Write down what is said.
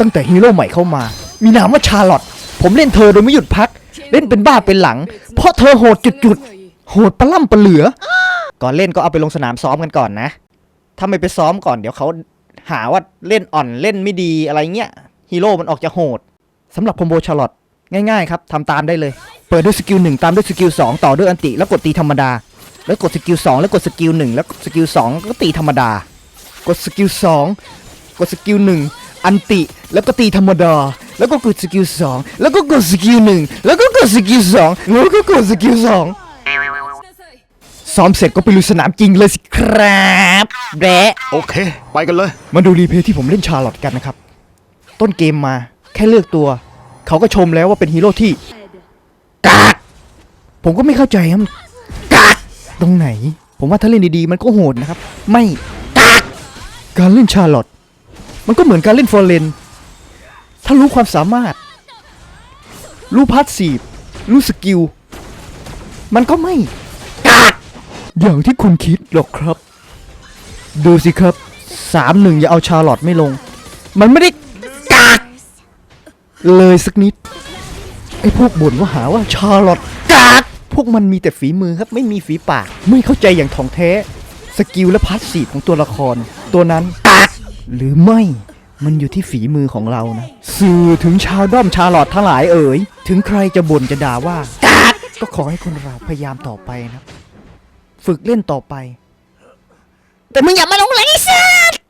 ตั้งแต่ฮีโร่ใหม่เข้ามา มีนามว่าชาร์ลอตผมเล่นเธอโดยไม่หยุดพัก เล่นเป็นบ้าเป็นหลัง เพราะเธอโหดจุดๆ โหดปลาล่ำปลาเหลือ ก่อนเล่นก็เอาไปลงสนามซ้อมกันก่อนนะ ถ้าไม่ไปซ้อมก่อนเดี๋ยวเขาหาว่าเล่นอ่อนเล่นไม่ดีอะไรเงี้ยฮีโร่มันออกจะโหดสำหรับคอมโบชาร์ลอตง่ายๆครับทำตามได้เลย เปิดด้วยสกิลหนึ่งตามด้วยสกิลสองต่อด้วยอันติแล้วกดตีธรรมดา แล้วกดสกิลสองแล้วกดสกิลหนึ่งแล้วสกิลสองก็ตีธรรมดา กดสกิลสองกดสกิลหนึ่ง อันติ แล้วก็ตีธรรมดา แล้วก็กดสกิลสองแล้วก็กดสกิลหนึ่งแล้วก็กดสกิลสองแล้วก็กดสกิลสองซ้อมเสร็จก็ไปลุยสนามจริงเลยสิครับแบะโอเค ไปกันเลย มาดูรีเพลย์ที่ผมเล่นชาร์ลอตกันนะครับ ต้นเกมมาแค่เลือกตัว เขาก็ชมแล้วว่าเป็นฮีโร่ที่กากผมก็ไม่เข้าใจครับกากตรงไหน ผมว่าถ้าเล่นดีๆ มันก็โหดนะครับ ไม่กากการเล่นชาร์ลอต มันก็เหมือนการเล่นฟอร์เรนถ้ารู้ความสามารถ รู้พาสซีฟรู้สกิล มันก็ไม่กากอย่างที่คุณคิดหรอกครับ ดูสิครับสามหนึ่งอย่าเอาชาร์ลอตไม่ลง มันไม่ได้กากเลยสักนิด ไอ้พวกบ่นว่าหาว่าชาร์ลอตกากพวกมันมีแต่ฝีมือครับไม่มีฝีปาก ไม่เข้าใจอย่างถ่องแท้ สกิลและพาสซีฟของตัวละคร ตัวนั้น หรือไม่มันอยู่ที่ฝีมือของเรานะ สื่อถึงชาวด้อมชาลอตทั้งหลายเอ๋ยถึงใครจะบ่นจะด่าว่า ก็ขอให้คนเราพยายามต่อไปนะ ฝึกเล่นต่อไป แต่มึงอย่ามาลงไหลสัตว์